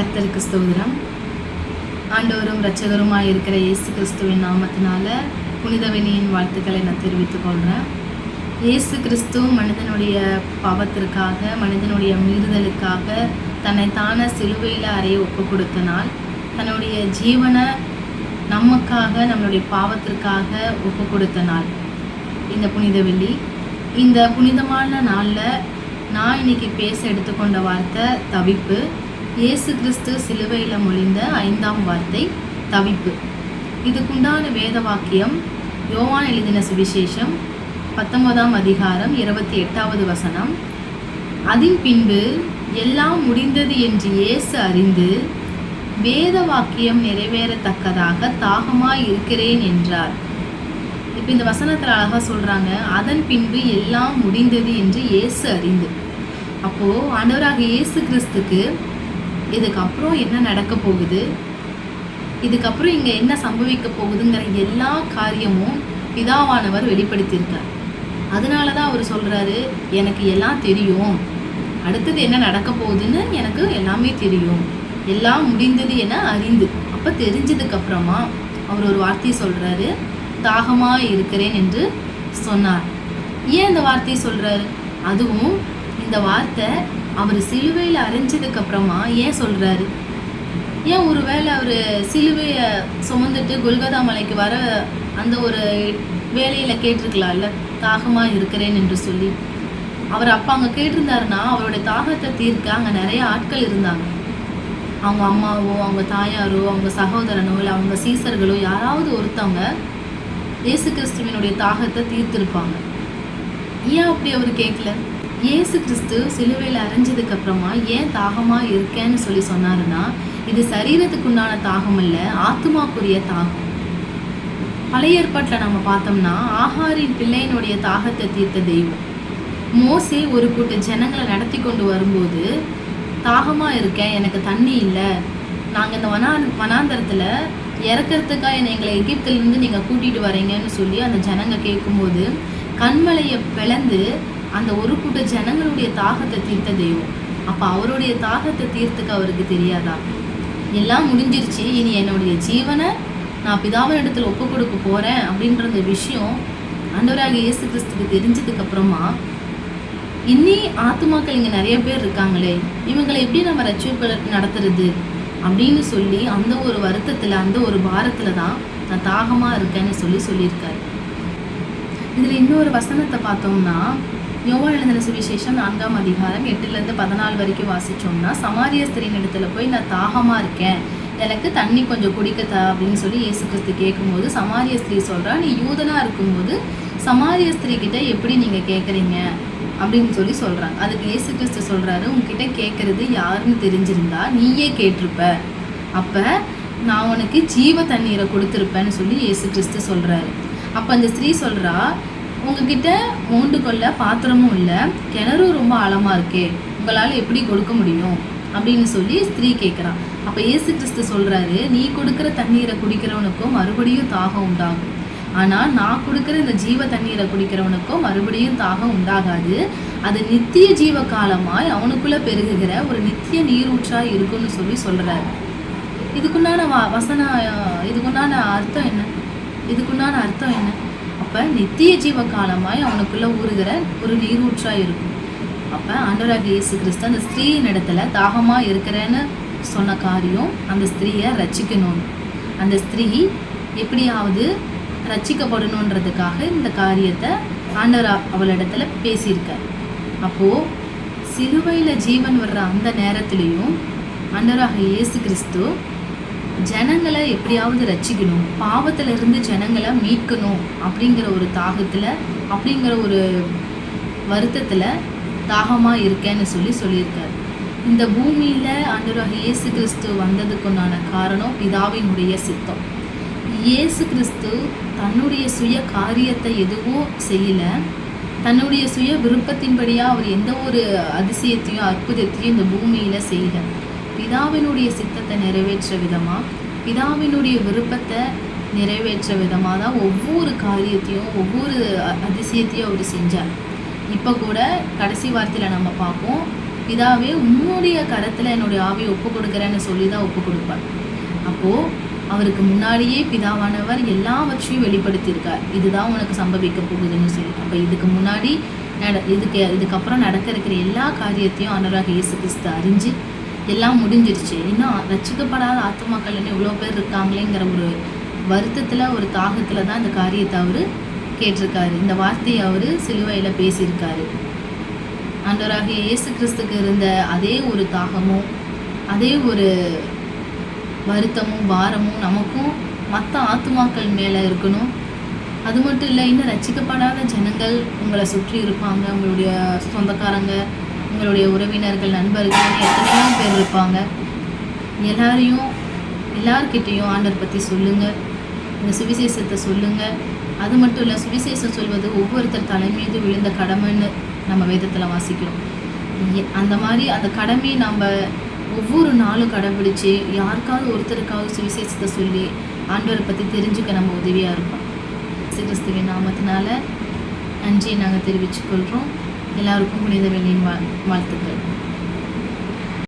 கர்த்தருக்கு ஸ்தோதிரம் ஆண்டவரும் இரட்சகருமாய் இருக்கிற இயேசு கிறிஸ்துவின் நாமத்தினால புனிதவெளியின் வாழ்த்துக்களை நான் தெரிவித்துக் கொள்கிறேன் இயேசு கிறிஸ்து மனிதனுடைய பாவத்திற்காக மனிதனுடைய மீறுதலுக்காக தன்னை சிலுவையில் அறைய ஒப்பு கொடுத்தனால் தன்னுடைய ஜீவனை நமக்காக நம்மளுடைய பாவத்திற்காக ஒப்பு கொடுத்த நாள் இந்த புனித வெள்ளி இந்த புனிதமான நாளில் நான் இன்னைக்கு பேச எடுத்துக்கொண்ட வார்த்தை தவிப்பு. இயேசு கிறிஸ்து சிலுவையில் மொழிந்த ஐந்தாம் வார்த்தை தவிப்பு. இதுக்குண்டான வேத வாக்கியம் யோவான் எழுதின சுவிசேஷம் பத்தொன்பதாம் அதிகாரம் இருபத்தி எட்டாவது வசனம். அதன் பின்பு எல்லாம் முடிந்தது என்று இயேசு அறிந்து வேத வாக்கியம் நிறைவேறத்தக்கதாக தாகமாய் இருக்கிறேன் என்றார். இப்போ இந்த வசனத்தில் அழகாக சொல்கிறாங்க அதன் பின்பு எல்லாம் முடிந்தது என்று இயேசு அறிந்து. அப்போது ஆண்டவராக இயேசு கிறிஸ்துக்கு இதுக்கப்புறம் என்ன நடக்க போகுது? இதுக்கப்புறம் இங்கே என்ன சம்பவிக்க போகுதுங்கிற எல்லா காரியமும் பிதாவானவர் வெளிப்படுத்தியிருக்கார். அதனால தான் அவர் சொல்கிறாரு எனக்கு எல்லாம் தெரியும். அடுத்தது என்ன நடக்க போகுதுன்னு எனக்கு எல்லாமே தெரியும். எல்லாம் முடிந்தது என அறிந்து. அப்போ தெரிஞ்சதுக்கப்புறமா அவர் ஒரு வார்த்தையை சொல்கிறாரு தாகமாக இருக்கிறேன் என்று சொன்னார். ஏன் இந்த வார்த்தையை சொல்கிறாரு அதுவும் இந்த வார்த்தை அவர் சிலுவையில் அரைஞ்சதுக்கு அப்புறமா ஏன் சொல்கிறாரு ஏன் ஒருவேளை அவர் சிலுவையை சுமந்துட்டு கொல்கதா மலைக்கு வர அந்த ஒரு வேலையில் கேட்டிருக்கலாம்ல? தாகமாக இருக்கிறேன் என்று சொல்லி. அவர் அப்போ அங்கே கேட்டிருந்தாருன்னா அவருடைய தாகத்தை தீர்க்க அங்கே நிறைய ஆட்கள் இருந்தாங்க. அவங்க அம்மாவோ அவங்க தாயாரோ அவங்க சகோதரனோ இல்லை அவங்க சீசர்களோ யாராவது ஒருத்தவங்க இயேசு கிறிஸ்துவினுடைய தாகத்தை தீர்த்திருப்பாங்க. ஏன் அப்படி அவர் கேட்கல? இயேசு கிறிஸ்து சிலுவையில் அரைஞ்சதுக்கு அப்புறமா ஏன் தாகமாக இருக்கேன்னு சொல்லி சொன்னாருன்னா இது சரீரத்துக்குண்டான தாகம் அல்ல ஆத்மாக்குரிய தாகம். பழைய ஏற்பாட்டில் நம்ம பார்த்தோம்னா ஆஹாரின் பிள்ளையினுடைய தாகத்தை தீர்த்த தெய்வம். மோசே ஒரு கூட்ட ஜனங்களை நடத்தி கொண்டு வரும்போது தாகமாக இருக்கேன் எனக்கு தண்ணி இல்லை. நாங்கள் இந்த வனா வனாந்தரத்தில் இறக்கிறதுக்காக என்னை எங்களை எகிப்திலேருந்து நீங்கள் கூட்டிகிட்டு வரீங்கன்னு சொல்லி அந்த ஜனங்க கேட்கும்போது கண்மலையை பிளந்து அந்த ஒரு கூட்ட ஜனங்களுடைய தாகத்தை தீர்த்த தெய்வம். அப்போ அவருடைய தாகத்தை தீர்த்துக்க அவருக்கு தெரியாதா? எல்லாம் முடிஞ்சிருச்சு. இனி என்னுடைய ஜீவனை நான் பிதாவின் இடத்துல ஒப்பு கொடுக்க போகிறேன் அப்படின்ற அந்த விஷயம் ஆண்டவராக இயேசு கிறிஸ்துக்கு தெரிஞ்சதுக்கு அப்புறமா இன்னி ஆத்துமாக்கள் இங்கே நிறைய பேர் இருக்காங்களே இவங்களை எப்படி நம்ம ரட்சிப்பு நடத்துறது? அப்படின்னு சொல்லி அந்த ஒரு வருத்தத்தில் அந்த ஒரு பாரத்தில் தான் நான் தாகமாக இருக்கேன்னு சொல்லி சொல்லியிருக்காரு. இதில் இன்னொரு வசனத்தை பார்த்தோம்னா யோவா எழுதின சுவிசேஷம் நான்காம் அதிகாரம் எட்டுலேருந்து பதினாலு வரைக்கும் வாசிச்சோம்னா சமாரிய ஸ்திரீன் இடத்துல போய் நான் தாகமாக இருக்கேன். எனக்கு தண்ணி கொஞ்சம் குடிக்க அப்படின்னு சொல்லி இயேசு கிறிஸ்து கேட்கும்போது சமாரிய ஸ்திரீ சொல்கிறா நீ யூதனாக இருக்கும்போது சமாரிய ஸ்திரீ கிட்ட எப்படி நீங்கள் கேட்குறீங்க அப்படின்னு சொல்லி சொல்கிறாங்க அதுக்கு இயேசு கிறிஸ்து சொல்கிறாரு உங்ககிட்ட கேட்குறது யாருன்னு தெரிஞ்சிருந்தா நீயே கேட்டிருப்ப. அப்போ நான் உனக்கு ஜீவ தண்ணீரை கொடுத்துருப்பேன்னு சொல்லி இயேசு கிறிஸ்து சொல்கிறாரு அப்போ அந்த ஸ்திரீ சொல்கிறா உங்ககிட்ட மோண்டு கொள்ள பாத்திரமும் இல்லை கிணறும் ரொம்ப ஆழமாக இருக்கே உங்களால் எப்படி கொடுக்க முடியும்? அப்படின்னு சொல்லி ஸ்திரீ கேட்குறான் அப்போ இயேசு கிறிஸ்து சொல்கிறாரு நீ கொடுக்குற தண்ணீரை குடிக்கிறவனுக்கும் மறுபடியும் தாகம் உண்டாகும். ஆனால் நான் கொடுக்குற இந்த ஜீவ தண்ணீரை குடிக்கிறவனுக்கும் மறுபடியும் தாகம் உண்டாகாது. அது நித்திய ஜீவ காலமாய் அவனுக்குள்ளே பெருகுகிற ஒரு நித்திய நீரூற்றாக இருக்குன்னு சொல்லி சொல்கிறாரு இதுக்குண்டான வ வசன இதுக்குண்டான அர்த்தம் என்ன? இதுக்குண்டான அர்த்தம் என்ன? அப்போ நித்திய ஜீவ காலமாய் அவனுக்குள்ளே ஊறுகிற ஒரு நீரூற்றாக இருக்கும். அப்போ ஆண்டவராக இயேசு கிறிஸ்து அந்த ஸ்திரீயின் இடத்துல தாகமாக இருக்கிறேன்னு சொன்ன காரியம் அந்த ஸ்திரீயை ரச்சிக்கணும் அந்த ஸ்திரீ எப்படியாவது ரட்சிக்கப்படணுன்றதுக்காக இந்த காரியத்தை ஆண்டவர் அவளிடத்துல பேசியிருக்கார். அப்போது சிலுவையில் ஜீவன் வர்ற அந்த நேரத்துலேயும் ஆண்டவராக இயேசு கிறிஸ்து ஜனங்களை எப்படியாவது ரச்சிக்கணும் பாவத்திலிருந்து ஜனங்களை மீட்கணும் அப்படிங்கிற ஒரு தாகத்தில் அப்படிங்கிற ஒரு வருத்தத்தில் தாகமாக இருக்கேன்னு சொல்லி சொல்லியிருக்காரு. இந்த பூமியில் ஆண்டவராக இயேசு கிறிஸ்து வந்ததுக்குண்டான காரணம் பிதாவினுடைய சித்தம். இயேசு கிறிஸ்து தன்னுடைய சுய காரியத்தை எதுவும் செய்யலை. தன்னுடைய சுய விருப்பத்தின்படியாக அவர் எந்த ஒரு அதிசயத்தையும் அற்புதத்தையும் இந்த பூமியில் செய்யலை. பிதாவினுடைய சித்தத்தை நிறைவேற்ற விதமாக பிதாவினுடைய விருப்பத்தை நிறைவேற்ற விதமாக தான் ஒவ்வொரு காரியத்தையும் ஒவ்வொரு அதிசயத்தையும் அவர் செஞ்சார். இப்போ கூட கடைசி வார்த்தையில் நம்ம பார்ப்போம் பிதாவே உன்னுடைய கரத்தில் என்னுடைய ஆவியை ஒப்பு கொடுக்குறேன்னு சொல்லி தான் ஒப்பு கொடுப்பார். அப்போது அவருக்கு முன்னாடியே பிதாவானவர் எல்லாவற்றையும் வெளிப்படுத்தியிருக்கார். இதுதான் உனக்கு சம்பவிக்க போகுதுன்னு சொல்லி. அப்போ இதுக்கு முன்னாடி நட இதுக்கு இதுக்கப்புறம் நடக்க இருக்கிற எல்லா காரியத்தையும் ஆண்டவராக இயேசு கிறிஸ்து அறிஞ்சு எல்லாம் முடிஞ்சிருச்சு. இன்னும் ரச்சிக்கப்படாத ஆத்மாக்கள் இன்னும் இவ்வளோ பேர் இருக்காங்களேங்கிற ஒரு வருத்தத்தில் ஒரு தாகத்தில் தான் இந்த காரியத்தை அவர் கேட்டிருக்காரு. இந்த வார்த்தையை அவர் சிலுவையில் பேசியிருக்காரு. ஆண்டவராகிய இயேசு கிறிஸ்துக்கு இருந்த அதே ஒரு தாகமும் அதே ஒரு வருத்தமும் பாரமும் நமக்கும் மற்ற ஆத்துமாக்கள் மேலே இருக்கணும். அது மட்டும் இல்லை இன்னும் ரசிக்கப்படாத ஜனங்கள் உங்களை சுற்றி இருப்பாங்க. உங்களுடைய சொந்தக்காரங்க உங்களுடைய உறவினர்கள் நண்பர்கள் எத்தனையோ பேர் இருப்பாங்க. எல்லாரையும் எல்லார்கிட்டேயும் ஆண்டர் பற்றி சொல்லுங்கள் இந்த சுவிசேஷத்தை சொல்லுங்கள் அது மட்டும் இல்லை சுவிசேஷம் சொல்வது ஒவ்வொருத்தர் தலைமீது விழுந்த கடமைன்னு நம்ம வேதத்தில் வாசிக்கிறோம். அந்த மாதிரி அந்த கடமையை நம்ம ஒவ்வொரு நாளும் கடைபிடிச்சு யாருக்காவது ஒருத்தருக்காவது சுவிசேஷத்தை சொல்லி ஆண்டவரை பற்றி தெரிஞ்சுக்க நம்ம உதவியாக இருக்கும். கிறிஸ்துவின் நாமத்தினால நன்றியை நாங்கள் தெரிவித்துக்கொள்கிறோம் எல்லாருக்கும் புனித வெள்ளியின் வாழ் வாழ்த்துக்கள்